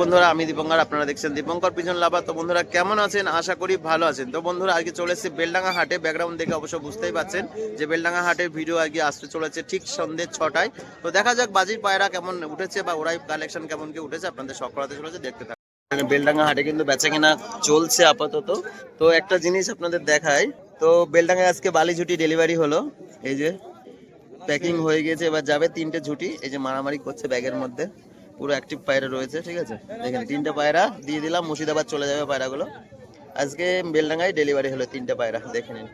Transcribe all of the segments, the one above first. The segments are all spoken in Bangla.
বন্ধুরা, আমি দীপঙ্কর, আপনারা দেখছেন দীপঙ্কর পিছন লাভা তো বন্ধুরা, কেমন আছেন? আশা করি ভালো আছেন। তো বন্ধুরা, আজকে চলে এসেছে বেলডাঙ্গা হাটে। ব্যাকগ্রাউন্ড দেখে অবশ্য বুঝতেই পারছেন যে বেলডাঙ্গা হাটের ভিডিও আজকে আসতে চলেছে ঠিক সন্ধ্যে ছটায়। তো দেখা যাক বাজির পায়রা কেমন উঠেছে বা ওরাই কালেকশন কেমন কি উঠেছে, আপনাদের শখ করাতে চলেছে, দেখতে থাকুন। বেলডাঙ্গা হাটে কিন্তু বেচা কেনা চলছে আপাতত। তো একটা জিনিস আপনাদের দেখায় তো বেলডাঙ্গায় আজকে বালি ঝুটি ডেলিভারি হলো। এই যে প্যাকিং হয়ে গেছে, এবার যাবে তিনটে ঝুটি। এই যে মারামারি করছে ব্যাগের মধ্যে। পুরো অ্যাক্টিভ পায়রা রয়েছে, ঠিক আছে? দেখেন, তিনটে পায়রা দিয়ে দিলাম, মুর্শিদাবাদ চলে যাবে পায়রাগুলো। আজকে বেলডাঙ্গায় ডেলিভারি হলো তিনটে পায়রা, দেখে নিন।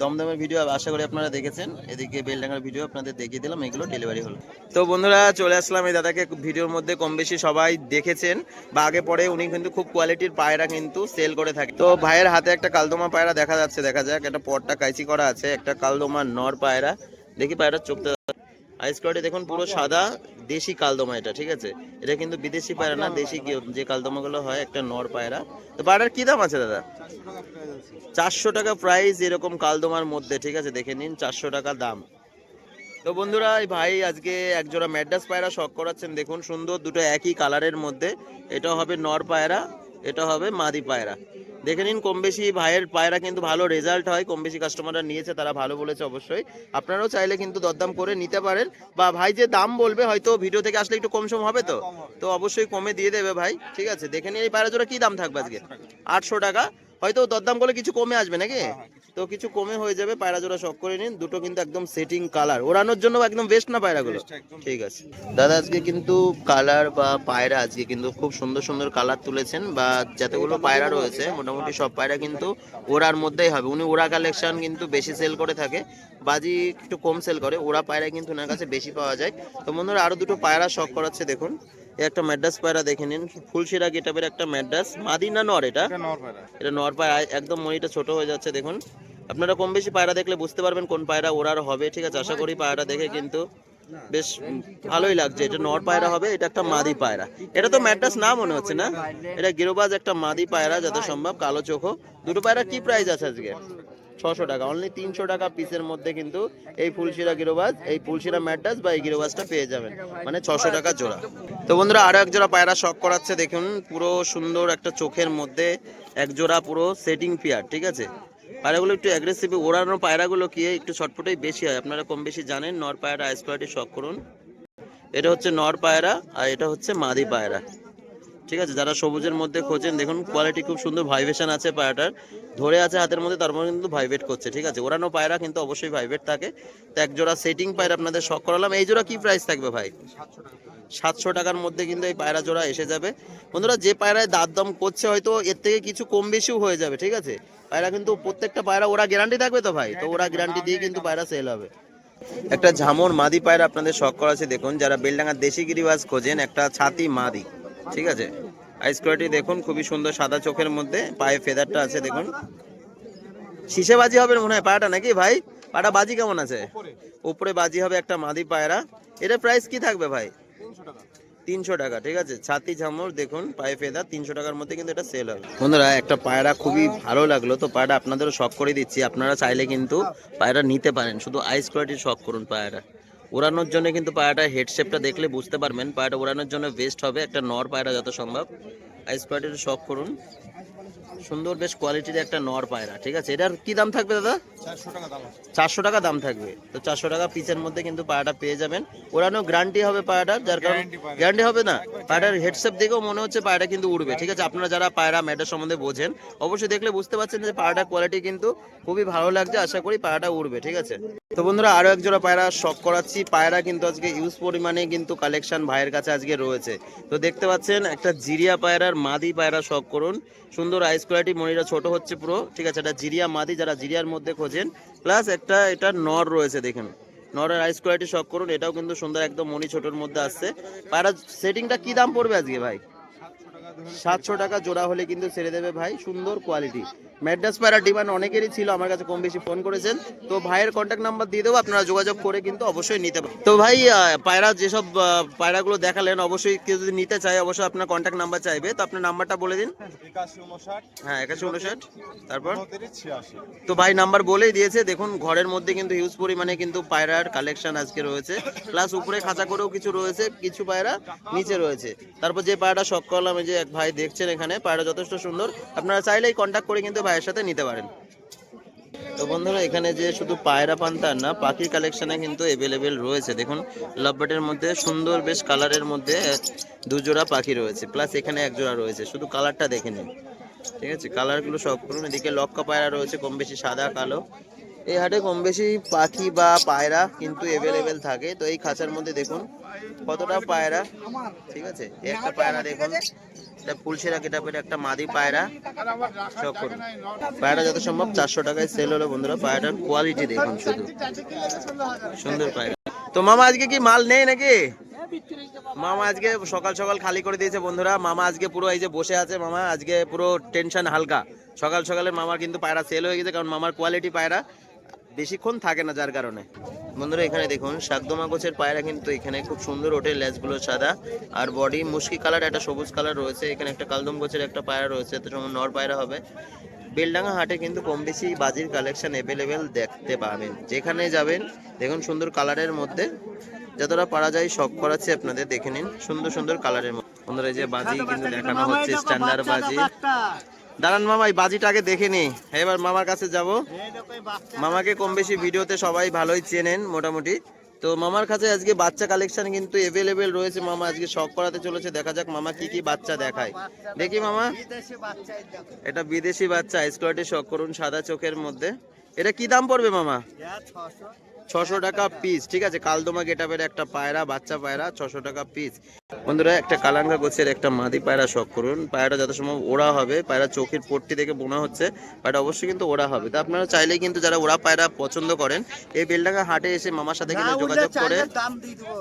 দমদমের ভিডিও আশা করি আপনারা দেখেছেন। এদিকে বেলডাঙ্গার ভিডিও আপনাদের দেখিয়ে দিলাম, এগুলো ডেলিভারি হলো। তো বন্ধুরা, চলে আসলাম এই দাদাকে ভিডিওর মধ্যে কম বেশি সবাই দেখেছেন, বা আগে পরে উনি কিন্তু খুব কোয়ালিটির পায়রা কিন্তু সেল করে থাকে। তো ভাইয়ের হাতে একটা কালদমা পায়রা দেখা যাচ্ছে, দেখা যাক, একটা পটটা কাইচি করা আছে, একটা কালদমা নর পায়রা। দেখি পায়রার চোখটা আইস কোয়ালিটি দেখুন, পুরো সাদা, দেশি কালদমা এটা, ঠিক আছে? এটা কিন্তু বিদেশি পায়রা না, দেশি যে কালদমাগুলো হয়, একটা নর পায়রা। তো পায়রার কি দাম আছে, দাদা? চারশো টাকা প্রাইস এরকম কালদমার মধ্যে, ঠিক আছে? দেখে নিন, চারশো টাকা দাম। তো বন্ধুরা, এই ভাই আজকে একজোড়া ম্যাডাস পায়রা শখ করাচ্ছেন, দেখুন সুন্দর, দুটো একই কালারের মধ্যে। এটা হবে নর পায়রা, এটা হবে মাদি পায়রা। দেখে নিন, কম বেশি ভাইয়ের পায়রা কিন্তু ভালো রেজাল্ট হয়, কম বেশি কাস্টমাররা নিয়েছে, তারা ভালো বলেছে অবশ্যই। আপনারাও চাইলে কিন্তু দরদাম করে নিতে পারেন। বা ভাই যে দাম বলবে, হয়তো ভিডিও থেকে আসলে একটু কম সম হবে তো? তো অবশ্যই কমে দিয়ে দেবে ভাই, ঠিক আছে? দেখে নিন, এই পায়রা জোড়া কি দাম থাকবে আজকে? আটশো টাকা। হয়তো দরদাম করলে কিছু কমে আসবে নাকি? তো কিছু কমে হয়ে যাবে পায়রা জোড়া শখ করে নিন। দুটো কিন্তু একদম সেটিং কালার ওড়ানোর জন্য একদম বেস্ট না পায়রাগুলো? ঠিক আছে। দাদা আজকে কিন্তু কালার বা পায়রা আজকে কিন্তু খুব সুন্দর সুন্দর কালার তুলেছেন বা যতগুলো পায়রা রয়েছে মোটামুটি সব পায়রা কিন্তু ওড়ার মধ্যেই হবে। উনি ওড়া কালেকশন কিন্তু বেশি সেল করে থাকে বাজি একটু কম সেল করে। ওড়া পায়রা কিন্তু ওনার কাছে বেশি পাওয়া যায়। তো বন্ধুরা আরও দুটো পায়রা শখ করাচ্ছে দেখুন। একটা ম্যাড্রাস পায়রা দেখে নিন। ফুলশিরা গেটাপের একটা ম্যাড্রাস। মাদি না নর এটা। এটা নর পায়রা। একদম মনিটা ছোট হয়ে যাচ্ছে দেখুন। আপনারা কম বেশি পায়রা দেখলে বুঝতে পারবেন কোন পায়রা ওরার হবে ঠিক আছে? আশা করি পায়রা দেখে কিন্তু বেশ ভালোই লাগছে। এটা নর পায়রা হবে এটা একটা মাদি পায়রা। এটা তো ম্যাড্রাস না মনে হচ্ছে না? এটা গিরোবাজ একটা মাদি পায়রা যত সম্ভব কালো চোখো দুটো পায়রা কি প্রাইস আছে আজকে? ছশো টাকা। অনলি তিনশো টাকা পিসের মধ্যে কিন্তু এই ফুলশিরা গিরোবাজ, এই ফুলশিরা ম্যাড্রাস বা এই গিরোবাজটা পেয়ে যাবেন। মানে ছশো টাকা জোড়া। তো বন্ধুরা, আরও এক জোড়া পায়রা শখ করাচ্ছে, দেখুন, পুরো সুন্দর একটা চোখের মধ্যে এক জোড়া পুরো সেটিং পেয়ার ঠিক আছে? পায়রাগুলো একটু অ্যাগ্রেসিভ ওড়ানো পায়রাগুলো কি, একটু ছটফটাই বেশি হয়, আপনারা কম বেশি জানেন, নর পায়রা, আইস কোয়ালিটি শখ করুন। এটা হচ্ছে নর পায়রা আর এটা হচ্ছে মাদি পায়রা। ঠিক আছে, যারা সবুজের মধ্যে খোঁজেন, দেখুন কোয়ালিটি খুব সুন্দর ভাইব্রেশন আছে পায়রাটার ধরে আছে হাতের মধ্যে, তারপর কিন্তু ভাইব্রেট করছে, ঠিক আছে। ওরানো পায়রা কিন্তু অবশ্যই ভাইব্রেট থাকে। তো এক জোড়া সেটিং পায়রা আপনাদের শখ করালাম। এই জোড়া কি প্রাইস থাকবে ভাই? সাতশো টাকার মধ্যে কিন্তু এই পায়রা জোড়া এসে যাবে। বন্ধুরা, যে পায়রায় দাঁত দম করছে, হয়তো এর থেকে কিছু কম বেশিও হয়ে যাবে, ঠিক আছে। পায়রা কিন্তু প্রত্যেকটা পায়রা, ওরা গ্যারান্টি থাকবে তো ভাই? তো ওরা গ্যারান্টি দিয়ে কিন্তু পায়রা সেল হবে। একটা ঝামর মাদি পায়রা আপনাদের শখ করা আছে দেখুন। যারা বেলডাঙ্গার দেশি গিরিবাজ খোঁজেন, একটা ছাতি মাদি। ঠিক আছে? আইস কোয়ালিটি দেখুন, খুবই সুন্দর সাদা চোখের মধ্যে, পায়ে ফেদারটা আছে, দেখুন। শীষে বাজি হবে মনে হয় পায়রাটা নাকি ভাই? পায়রা বাজি কেমন আছে? উপরে বাজি হবে একটা মাদি পায়রা। এটা প্রাইস কি থাকবে ভাই? তিনশো টাকা, ঠিক আছে? ছাতি ঝামর, দেখুন, পায়ে ফেদা তিনশো টাকার মধ্যে কিন্তু এটা সেল হবে। বন্ধুরা, একটা পায়রা খুবই ভালো লাগল, তো পায়রা আপনাদেরও শখ করে দিচ্ছি। আপনারা চাইলে কিন্তু পায়রা নিতে পারেন। শুধু আইস কোয়ালিটির শখ করুন পায়রা ওড়ানোর জন্য কিন্তু পায়রাটা হেডশেপটা দেখলে বুঝতে পারবেন। পায়াটা ওড়ানোর জন্য বেস্ট হবে, একটা নর পায়রা যত সম্ভব। আইস পায়রাটা শখ করুন। সুন্দর বেশ কোয়ালিটির একটা নর পায়রা, ঠিক আছে? এটার কি দাম থাকবে দাদা? চারশো টাকা দাম থাকবে। তো চারশো টাকা পিসের মধ্যে কিন্তু পায়রাটা পেয়ে যাবেন। ওড়ানো গ্যারান্টি হবে পায়রাটার যার কারণ গ্যারান্টি হবে না। পায়রার হেডসেপ দেখেও মনে হচ্ছে পায়রা কিন্তু উড়বে। ঠিক আছে আপনারা যারা পায়রা ম্যাটার সম্বন্ধে বোঝেন অবশ্যই দেখলে বুঝতে পারছেন যে পায়রাটার কোয়ালিটি কিন্তু খুবই ভালো লাগছে। আশা করি পায়রাটা উড়বে ঠিক আছে? তো বন্ধুরা আরও এক জোড়া পায়রা শখ করাচ্ছি। পায়রা কিন্তু আজকে ইউজ পরিমাণে কিন্তু কালেকশন ভাইয়ের কাছে আজকে রয়েছে। তো দেখতে পাচ্ছেন একটা জিরিয়া পায়রার মাদি পায়রা শখ করুন। সুন্দর আইস কোয়ালিটি মনিরা ছোট হচ্ছে পুরো। ঠিক আছে এটা জিরিয়া মাদি যারা জিরিয়ার মধ্যে খোঁজেন প্লাস একটা, এটা নর রয়েছে, দেখেন। নরের আইস কোয়ালিটি শখ করুন, এটাও কিন্তু সুন্দর, একদম মনি ছোটোর মধ্যে আসছে। পায়রা সেটিংটা কি দাম পড়বে আজকে ভাই? সাতশো টাকা জোড়া হলে কিন্তু ছেড়ে দেবে ভাই, সুন্দর কোয়ালিটি ম্যাড্রাস পায়রা ডিমান্ড অনেকেরই ছিল, আমার কাছে কম বেশি ফোন করেছেন। তো ভাইয়ের কন্ট্যাক্ট নাম্বার দিয়ে দেবো, আপনারা যোগাযোগ করে কিন্তু অবশ্যই নিতে পারেন। তো ভাই পায়রা যেসব পায়রাগুলো দেখালেন, অবশ্যই কেউ যদি নিতে চায়, অবশ্যই আপনার কন্ট্যাক্ট নাম্বার চাইবে। তো আপনার নাম্বারটা বলে দিন। হ্যাঁ একাশি উনষাট। তারপর? তো ভাই নাম্বার বলেই দিয়েছে। দেখুন, ঘরের মধ্যে কিন্তু হিউজ পরিমাণে কিন্তু পায়রার কালেকশন আজকে রয়েছে। প্লাস উপরে খাঁচা করেও কিছু রয়েছে, কিছু পায়রা নিচে রয়েছে। তারপর যে পায়রাটা শখ করলাম যে এক ভাই দেখছেন এখানে, পায়রা যথেষ্ট সুন্দর। আপনারা চাইলেই কন্ট্যাক্ট করে কিন্তু ভাইয়ের সাথে নিতে পারেন। তো বন্ধুরা, এখানে যে শুধু পায়রা পান তার না, পাখির কালেকশনে কিন্তু অ্যাভেলেবেল রয়েছে। দেখুন লাভবার্ডের মধ্যে, সুন্দর বেশ কালারের মধ্যে দুজোড়া পাখি রয়েছে। প্লাস এখানে এক জোড়া রয়েছে। শুধু কালারটা দেখে নিন। ঠিক আছে? কালারগুলো সব করুন। এদিকে লক্কা পায়রা রয়েছে, কম বেশি সাদা, কালো। এই হাটে কম বেশি পাখি বা পায়রা কিন্তু অ্যাভেলেবেল থাকে। তো এই খাঁচার মধ্যে দেখুন, কতটা পায়রা। ঠিক আছে? একটা পায়রা দেখুন। কেটাপের একটা মাদি পায়রা। পায়রা যত সম্ভব চারশো টাকায় সেল হলো বন্ধুরা, পায়রাটার কোয়ালিটি দেখুন শুধু। সুন্দর পায়রা। তো মামা আজকে কি মাল নেই নাকি? মামা আজকে সকাল সকাল খালি করে দিয়েছে বন্ধুরা। মামা আজকে পুরো এই যে বসে আছে মামা, আজকে পুরো টেনশন হালকা। সকাল সকালে মামার কিন্তু পায়রা সেল হয়ে গেছে, কারণ মামার কোয়ালিটি পায়রা। বেশিক্ষণ থাকে না যার কারণে। বন্ধুরা, এখানে দেখুন শাকদমা গোছের পায়রা কিন্তু এখানে খুব সুন্দর ওঠে, লেজগুলো সাদা। আর বডি মুশকি কালার, একটা সবুজ কালার রয়েছে। এখানে একটা কালদম গোছের একটা পায়রা রয়েছে তো সময় নর পায়রা হবে। বেলডাঙ্গা হাটে কিন্তু কম বেশি বাজির কালেকশন অ্যাভেলেবেল দেখতে পাবেন। যেখানে যাবেন, দেখুন সুন্দর কালারের মধ্যে। যতটা পারা যায়, শখ করাচ্ছি আপনাদের দেখে নিন। সুন্দর সুন্দর কালারের মধ্যে। বন্ধুরা, এই যে বাজি কিন্তু দেখানো হচ্ছে, স্ট্যান্ডার্ড বাজি। দাঁড়ান মামা এই বাজিটা আগে দেখে নি। এবার মামার কাছে যাব। মামাকে কম বেশি ভিডিওতে সবাই ভালোই চেনেন মোটামুটি। তো মামার কাছে আজকে বাচ্চা কালেকশন কিন্তু এভেলেবেল রয়েছে মামা, আজকে শখ করাতে চলেছে। দেখা যাক মামা কি কি বাচ্চা দেখায়। দেখি মামা। এটা বিদেশি বাচ্চা স্কোয়াডে শখ করুন সাদা চোখের মধ্যে। এটা কি দাম পড়বে মামা? ছশো টাকা পিস ঠিক আছে? কালদমা গেটাবের একটা পায়রা বাচ্চা পায়রা ছশো টাকা পিস বন্ধুরা একটা কালাঙ্গা গোছের একটা মাদি পায়রা শখ করুন। পায়রা যত সময় ওড়া হবে পায়রা চোখের পট্টি দেখে বোনা হচ্ছে পায়রা অবশ্যই কিন্তু ওড়া হবে। তো আপনারা চাইলেই কিন্তু যারা ওড়া পায়রা পছন্দ করেন এই বেলডাঙ্গা হাটে এসে মামার সাথে কিন্তু যোগাযোগ করে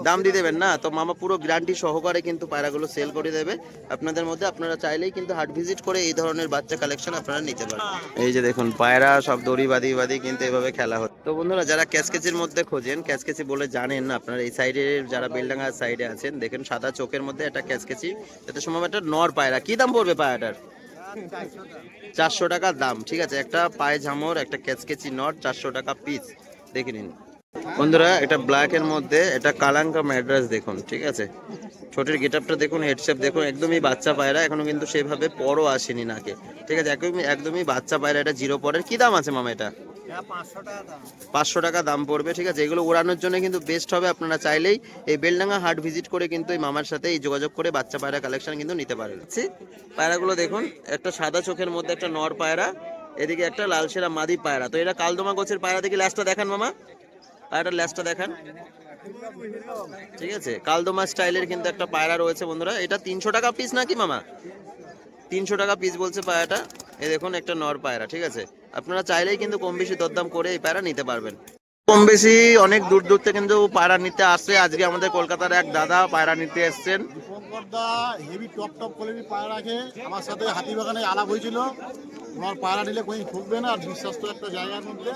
দাম দিয়ে দেবেন না? তো মামা পুরো গ্যারান্টি সহকারে কিন্তু পায়রাগুলো সেল করে দেবে। আপনাদের মধ্যে আপনারা চাইলেই কিন্তু হাট ভিজিট করে এই ধরনের বাচ্চা কালেকশন আপনারা নিতে পারেন এই যে দেখুন পায়রা সব দড়ি বাদি বাদি কিন্তু এভাবে খেলা হচ্ছে। তো বন্ধুরা, যারা ক্যাচকেচির মধ্যে খোঁজেন, ক্যাচকেচি বলে জানেন না, আপনারা এই সাইডে যারা বেলডাঙ্গা সাইডে আছেন, দেখেন সাদা চোখের মধ্যে একটা ক্যাচকেচি এতে সম্ভব একটা নর পায়রা। কি দাম পড়বে পায়রাটার? চারশো টাকা দাম, ঠিক আছে? একটা পায়ে ঝামর, একটা ক্যাচকেচি নট চারশো টাকা পিস দেখে নিন। বন্ধুরা, এটা ব্ল্যাক এর মধ্যে, এটা কালাঙ্কা ম্যাড্রাস দেখুন, ঠিক আছে? ছোটের গেট আপটা দেখুন হেডসেপ দেখুন, একদমই বাচ্চা পায়রা, এখনও কিন্তু সেভাবে পরও আসেনি নাকে, ঠিক আছে? একদমই একদমই বাচ্চা পায়রা, এটা জিরো পরের। কি দাম আছে মামা এটা? পাঁচশো টাকা দাম। পড়বে ঠিক আছে? এগুলো ওড়ানোর জন্য কিন্তু বেস্ট হবে আপনারা চাইলেই এই বেলডাঙ্গা হাট ভিজিট করে কিন্তু এই মামার সাথে এই যোগাযোগ করে বাচ্চা পায়রা কালেকশন কিন্তু নিতে পারেন। ছি, পায়রাগুলো দেখুন একটা সাদা চোখের মধ্যে একটা নর পায়রা এদিকে একটা লাল সেরা মাদি পায়রা। তো এটা কালদমা গোছের পায়রা দেখি ল্যাসটা দেখান মামা। পায়রাটার ল্যাসটা দেখান। ঠিক আছে কালদমা স্টাইলের কিন্তু একটা পায়রা রয়েছে বন্ধুরা। এটা তিনশো টাকা পিস নাকি মামা? তিনশো টাকা পিস বলছে পায়রাটা এ দেখুন, একটা নর পায়রা, ঠিক আছে? আপনারা চাইলেই কিন্তু কম বেশি দরদাম করে এই পায়রা নিতে পারবেন। কম বেশি অনেক দূর দূর থেকে কিন্তু পায়রা নিতে আসছে আজকে আমাদের কলকাতার এক দাদা পায়রা নিতে এসছেন। হেভি টপ টপ কোয়ালিটির পায়রা রাখে আমার সাথে হাতিবাগানে আলাপ হয়েছিল। তোমার পায়রা নিলে কোথায় ঠকবে না আর বিশ্বাস্ত একটা জায়গার মধ্যে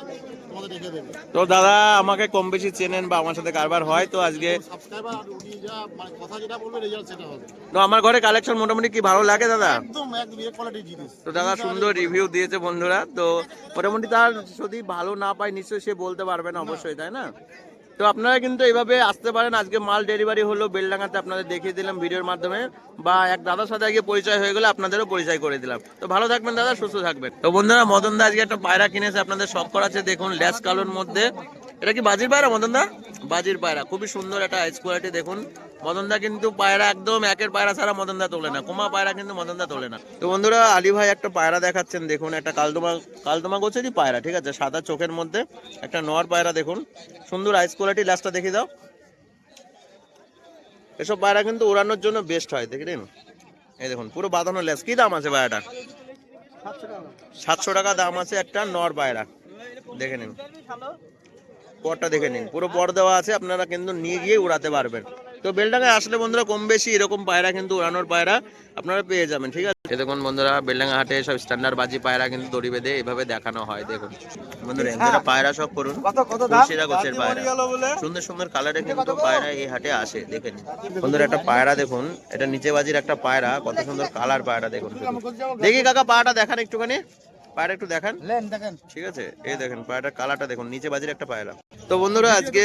তোমাদের রেখে দেবে। তো দাদা আমাকে কম বেশি চেনেন বা আমার সাথে কারবার হয় তো আজকে সাবস্ক্রাইবার উনি যা মানে কথা যেটা বলবে রেজাল্ট সেটা হবে। তো আমার ঘরে কালেকশন মোটামুটি কি ভালো লাগে দাদা? একদম একদম এ কোয়ালিটির জিনিস। তো দাদা সুন্দর রিভিউ দিয়েছে বন্ধুরা। তো মোটামুটি তার যদি ভালো না পায় নিশ্চয়ই সে বলতে পারবে না। অবশ্যই, তাই না? তো আপনারা কিন্তু এইভাবে আসতে পারেন। আজকে মাল ডেলিভারি হলো বেলডাঙ্গাতে, আপনাদের দেখিয়ে দিলাম ভিডিওর মাধ্যমে। বা এক দাদার সাথে আগে পরিচয় হয়ে গেলে আপনাদেরও পরিচয় করে দিলাম। তো ভালো থাকবেন দাদা, সুস্থ থাকবেন। তো বন্ধুরা, মদন দা আজকে একটা পায়রা কিনেছে, আপনাদের শখ করাছে দেখুন ল্যাস কালোর মধ্যে। এটা কি বাজির পায়রা, মদন দা? বাজির পায়রা, খুবই সুন্দর একটা আইস কোয়ালিটি দেখুন। মদনদা কিন্তু পায়রা একদম একের পায়রা ছাড়া মদনদা তোলে না। কোমা পায়রা কিন্তু মদনদা তোলে না। তো বন্ধুরা, আলী ভাই একটা পায়রা দেখাচ্ছেন, দেখুন, একটা কালদমা কালদমা গোছেরই পায়রা, ঠিক আছে? সাদা চোখের মধ্যে একটা নর পায়রা, দেখুন। সুন্দর আইস কোয়ালিটি লাস্টটা দেখিয়ে দাও। এসব পায়রা কিন্তু উড়ানোর জন্য বেস্ট হয় দেখলেন এই দেখুন, পুরো বাঁধানো লেস। কি দাম আছে পায়রাটা সাতশো টাকা দাম আছে একটা নর পায়রা। দেখে নিন। পরটা দেখে নিন। পুরো পর দেওয়া আছে, আপনারা কিন্তু নিয়ে গিয়ে উড়াতে পারবেন। তো বেলডাঙ্গায় আসলে বন্ধুরা কম বেশি এরকম পায়রা কিন্তু উড়ানোর পায়রা আপনারা পেয়ে যাবেন ঠিক আছে? দেখুন বন্ধুরা বেলডাঙ্গা হাটে সব স্ট্যান্ডার্ড বাজি পায়রা কিন্তু দড়ি বেঁধে এভাবে দেখানো হয় দেখুন। বন্ধুরা এখানে পায়রা সব করুন কত কত গোছের পায়রা। সুন্দর সুন্দর কালারে কিন্তু পায়রা এই হাটে আসে দেখে নিন বন্ধুরা একটা পায়রা দেখুন এটা নিচে বাজির একটা পায়রা কত সুন্দর কালার পায়রা দেখুন। দেখি কাকা পায়রাটা দেখান একটুখানি। পায়রা একটু দেখান। দেখেন। ঠিক আছে? এই দেখেন পায়রাটার কালারটা দেখুন নিচে বাজির একটা পায়রা তো বন্ধুরা আজকে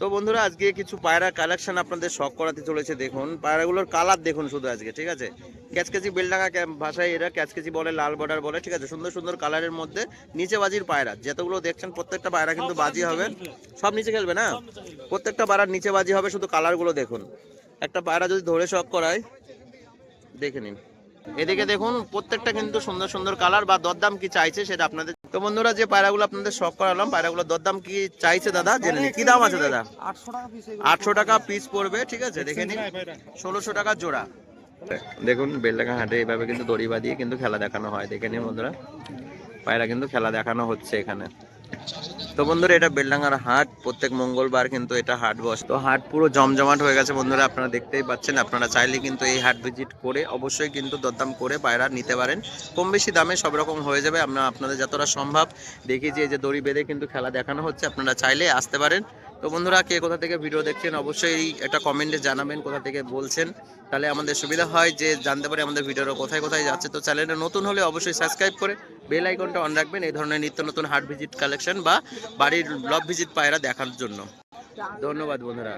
তো বন্ধুরা আজকে কিছু পায়রা কালেকশন আপনাদের শখ করাতে চলেছে দেখুন। পায়রাগুলোর কালার দেখুন শুধু আজকে ঠিক আছে? ক্যাচকেচি বেলডাঙ্গা ক্যাম্প ভাষায় এরা ক্যাচকেচি বলে লাল বর্ডার বলে ঠিক আছে? সুন্দর সুন্দর কালারের মধ্যে নিচে বাজির পায়রা। যতগুলো দেখছেন প্রত্যেকটা পায়রা কিন্তু বাজি হবে। সব নিচে খেলবে না? প্রত্যেকটা পায়রার নিচে বাজি হবে শুধু কালারগুলো দেখুন। একটা পায়রা যদি ধরে শখ করায় দেখে নিন। এদিকে দেখুন প্রত্যেকটা কিন্তু সুন্দর সুন্দর কালার বা দরদাম কি চাইছে সেটা আপনাদের তো বন্ধুরা যে পায়রাগুলো আপনাদের শখ করালাম পায়রাগুলোর দরদাম কি চাইছে দাদা? জেনে নিন কি দাম আছে দাদা? আটশো টাকা পিস আটশো টাকা পিস পড়বে ঠিক আছে? দেখে নিন। ষোলোশো টাকা জোড়া। দেখুন বেলডাঙ্গা হাটে এইভাবে কিন্তু দড়ি বাঁধিয়ে কিন্তু খেলা দেখানো হয়। দেখে নিন বন্ধুরা পায়রা কিন্তু খেলা দেখানো হচ্ছে এখানে। তো বন্ধুরা, এটা বেলডাঙ্গার হাট। প্রত্যেক মঙ্গলবার কিন্তু এটা হাট বস। তো হাট পুরো জমজমাট হয়ে গেছে বন্ধুরা, আপনারা দেখতেই পাচ্ছেন। আপনারা চাইলে কিন্তু এই হাট ভিজিট করে অবশ্যই কিন্তু দরদাম করে পায়রা নিতে পারেন। কম বেশি দামে সব রকম হয়ে যাবে। আমরা আপনাদের যতটা সম্ভব দেখি যে দড়ি বেঁধে কিন্তু খেলা দেখানো হচ্ছে। আপনারা চাইলে আসতে পারেন। তো বন্ধুরা, কে কোথা থেকে ভিডিও দেখছেন, অবশ্যই একটা কমেন্টে জানাবেন কোথা থেকে বলছেন। তাহলে আমাদের সুবিধা হয় যে জানতে পারি আমাদের ভিডিওটা কোথায় কোথায় যাচ্ছে। তো চ্যানেলটা নতুন হলে অবশ্যই সাবস্ক্রাইব করে বেল আইকনটা অন রাখবেন এই ধরনের নিত্য নতুন হাট ভিজিট কালেকশন বা বাড়ির ব্লগ ভিজিট পায়রা দেখার জন্য। ধন্যবাদ বন্ধুরা।